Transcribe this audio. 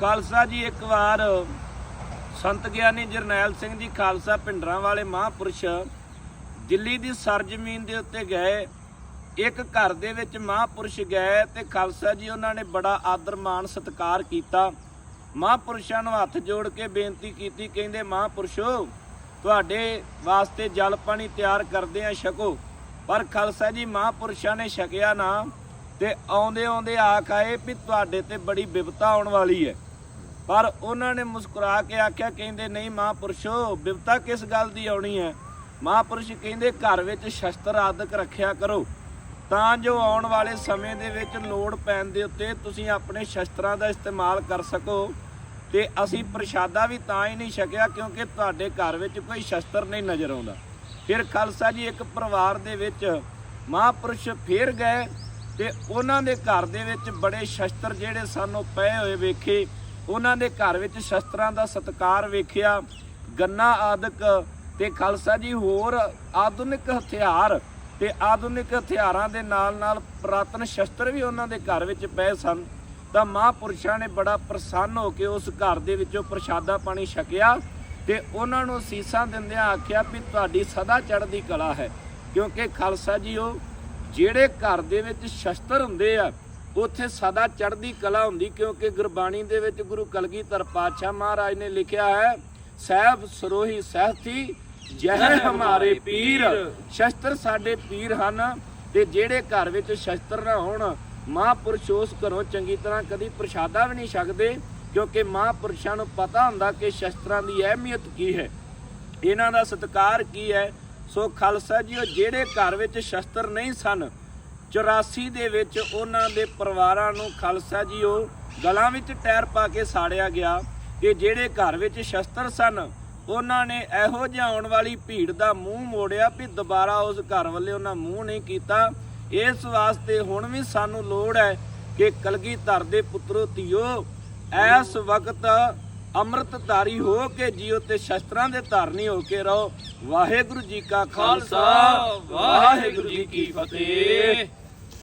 ਖਾਲਸਾ ਜੀ ਇੱਕ ਵਾਰ ਸੰਤ ਗਿਆਨੀ ਜਰਨੈਲ ਸਿੰਘ ਜੀ ਖਾਲਸਾ ਪਿੰਡਰਾਂ ਵਾਲੇ ਮਹਾਂਪੁਰਸ਼ ਦਿੱਲੀ ਦੀ ਸਰਜ਼ਮੀਨ ਦੇ ਉੱਤੇ ਗਏ। ਇੱਕ ਘਰ ਦੇ ਵਿੱਚ ਮਹਾਂਪੁਰਸ਼ ਗਏ ਤੇ ਖਾਲਸਾ ਜੀ ਉਹਨਾਂ ਨੇ ਬੜਾ ਆਦਰ ਮਾਣ ਸਤਿਕਾਰ ਕੀਤਾ। ਮਹਾਂਪੁਰਸ਼ਾਂ ਨੂੰ ਹੱਥ ਜੋੜ ਕੇ ਬੇਨਤੀ ਕੀਤੀ, ਕਹਿੰਦੇ, ਮਹਾਂਪੁਰਸ਼ੋ, ਤੁਹਾਡੇ ਵਾਸਤੇ ਜਲ ਪਾਣੀ ਤਿਆਰ ਕਰਦੇ ਆ ਛਕੋ। ਪਰ ਖਾਲਸਾ ਜੀ ਮਹਾਂਪੁਰਸ਼ਾਂ ਨੇ ਛਕਿਆ ਨਾ ਤੇ ਆਉਂਦੇ ਆਉਂਦੇ ਆਖ ਆਏ ਵੀ ਤੁਹਾਡੇ ਤੇ ਬੜੀ ਵਿਪਤਾ ਆਉਣ ਵਾਲੀ ਹੈ। ਪਰ ਉਹਨਾਂ ਨੇ ਮੁਸਕਰਾ ਕੇ ਆਖਿਆ, ਕਹਿੰਦੇ, ਨਹੀਂ ਮਹਾਂਪੁਰਸ਼ੋ ਬਿਪਤਾ ਕਿਸ ਗੱਲ ਦੀ ਆਉਣੀ ਹੈ? ਮਹਾਂਪੁਰਸ਼ ਕਹਿੰਦੇ, ਘਰ ਵਿੱਚ ਸ਼ਸਤਰ ਆਦਿਕ ਰੱਖਿਆ ਕਰੋ। ਤਾਂ ਜੋ ਆਉਣ ਵਾਲੇ ਸਮੇਂ ਦੇ ਵਿੱਚ ਲੋੜ ਪੈਣ ਦੇ ਉੱਤੇ ਤੁਸੀਂ ਆਪਣੇ ਸ਼ਸਤਰਾਂ ਦਾ ਇਸਤੇਮਾਲ ਕਰ ਸਕੋ। ਤੇ ਅਸੀਂ ਪ੍ਰਸ਼ਾਦਾ ਵੀ ਤਾਂ ਹੀ ਨਹੀਂ ਛਕਿਆ, ਕਿਉਂਕਿ ਤੁਹਾਡੇ ਘਰ ਵਿੱਚ ਕੋਈ ਸ਼ਸਤਰ ਨਹੀਂ ਨਜ਼ਰ ਆਉਂਦਾ। ਫਿਰ ਖਾਲਸਾ ਜੀ ਇੱਕ ਪਰਿਵਾਰ ਦੇ ਵਿੱਚ ਮਹਾਂਪੁਰਸ਼ ਫੇਰ ਗਏ ਤੇ ਉਹਨਾਂ ਦੇ ਘਰ ਦੇ ਵਿੱਚ ਬੜੇ ਸ਼ਸਤਰ ਜਿਹੜੇ ਸਾਨੂੰ ਪਏ ਹੋਏ ਵੇਖੇ। ਉਹਨਾਂ ਦੇ ਘਰ ਵਿੱਚ ਸ਼ਸਤਰਾਂ ਦਾ ਸਤਕਾਰ ਵੇਖਿਆ, ਗੰਨਾ ਆਦਿਕ ਤੇ ਖਾਲਸਾ ਜੀ ਹੋਰ ਆਧੁਨਿਕ ਹਥਿਆਰ ਤੇ ਆਧੁਨਿਕ ਹਥਿਆਰਾਂ ਦੇ ਨਾਲ ਨਾਲ ਪ੍ਰਾਤਨ ਸ਼ਸਤਰ ਵੀ ਉਹਨਾਂ ਦੇ ਘਰ ਵਿੱਚ ਪਏ ਸਨ। ਤਾਂ ਮਹਾਂਪੁਰਸ਼ਾਂ ਨੇ ਬੜਾ ਪ੍ਰਸੰਨ ਹੋ ਕੇ ਉਸ ਘਰ ਦੇ ਵਿੱਚੋਂ ਪ੍ਰਸ਼ਾਦਾ ਪਾਣੀ ਛਕਿਆ ਤੇ ਉਹਨਾਂ ਨੂੰ ਸੀਸਾਂ ਦਿੰਦਿਆਂ ਆਖਿਆ ਵੀ ਤੁਹਾਡੀ ਸਦਾ ਚੜ੍ਹਦੀ ਕਲਾ ਹੈ, ਕਿਉਂਕਿ ਖਾਲਸਾ ਜੀ ਉਹ ਜਿਹੜੇ ਘਰ ਦੇ ਵਿੱਚ ਸ਼ਸਤਰ ਹੁੰਦੇ ਆ ਉੱਥੇ ਸਦਾ ਚੜ੍ਹਦੀ ਕਲਾ ਹੁੰਦੀ ਕਿਉਂਕਿ ਗੁਰਬਾਣੀ ਦੇ ਵਿੱਚ ਗੁਰੂ ਕਲਗੀਧਰ ਪਾਤਸ਼ਾਹ ਮਹਾਰਾਜ ਨੇ ਲਿਖਿਆ ਹੈ ਸਹਿਬ ਸਰੋਹੀ ਸਹਿਤੀ ਜਹ ਹਮਾਰੇ ਪੀਰ। ਸ਼ਸਤਰ ਸਾਡੇ ਪੀਰ ਹਨ ਤੇ ਜਿਹੜੇ ਘਰ ਵਿੱਚ ਸ਼ਸਤਰ ਨਾ ਹੋਣ ਮਹਾਂਪੁਰਸ਼ ਉਸ ਘਰੋਂ ਚੰਗੀ ਤਰ੍ਹਾਂ ਕਦੀ ਪ੍ਰਸ਼ਾਦਾ ਵੀ ਨਹੀਂ ਛਕਦੇ ਕਿਉਂਕਿ ਮਹਾਂਪੁਰਸ਼ਾਂ ਨੂੰ ਪਤਾ ਹੁੰਦਾ ਕਿ ਸ਼ਸਤਰਾਂ ਦੀ ਅਹਿਮੀਅਤ ਕੀ ਹੈ। ਇਹਨਾਂ ਦਾ ਸਤਿਕਾਰ ਕੀ ਹੈ? ਸੋ ਖਾਲਸਾ ਜੀ ਉਹ ਜਿਹੜੇ ਘਰ ਵਿੱਚ ਸ਼ਸਤਰ ਨਹੀਂ ਸਨ 84 ਦੇ ਵਿੱਚ ਉਹਨਾਂ ਦੇ ਪਰਿਵਾਰਾਂ ਨੂੰ ਖਾਲਸਾ ਜੀ ਉਹ ਗਲਾਂ ਵਿੱਚ ਟਾਇਰ ਪਾ ਕੇ ਸਾੜਿਆ ਗਿਆ। ਕਿ ਜਿਹੜੇ ਘਰ ਵਿੱਚ ਸ਼ਸਤਰ ਸਨ, ਉਹਨਾਂ ਨੇ ਇਹੋ ਜਿਹਾ ਆਉਣ ਵਾਲੀ ਭੀੜ ਦਾ ਮੂੰਹ ਮੋੜਿਆ ਵੀ ਦੁਬਾਰਾ ਉਸ ਘਰ ਵੱਲੇ ਉਹਨਾਂ ਮੂੰਹ ਨਹੀਂ ਕੀਤਾ। ਇਸ ਵਾਸਤੇ ਹੁਣ ਵੀ ਸਾਨੂੰ ਲੋੜ ਹੈ ਕਿ ਕਲਗੀਧਰ ਦੇ ਪੁੱਤਰੋ ਧੀਓ, ਇਸ ਵਕਤ ਅੰਮ੍ਰਿਤਧਾਰੀ ਹੋ ਕੇ ਜੀਓ ਤੇ ਸ਼ਸਤਰਾਂ ਦੇ ਧਾਰਨੀ ਹੋ ਕੇ ਰਹੋ। ਵਾਹਿਗੁਰੂ ਜੀ ਕਾ ਖਾਲਸਾ, ਵਾਹਿਗੁਰੂ ਜੀ ਕੀ ਫਤਿਹ।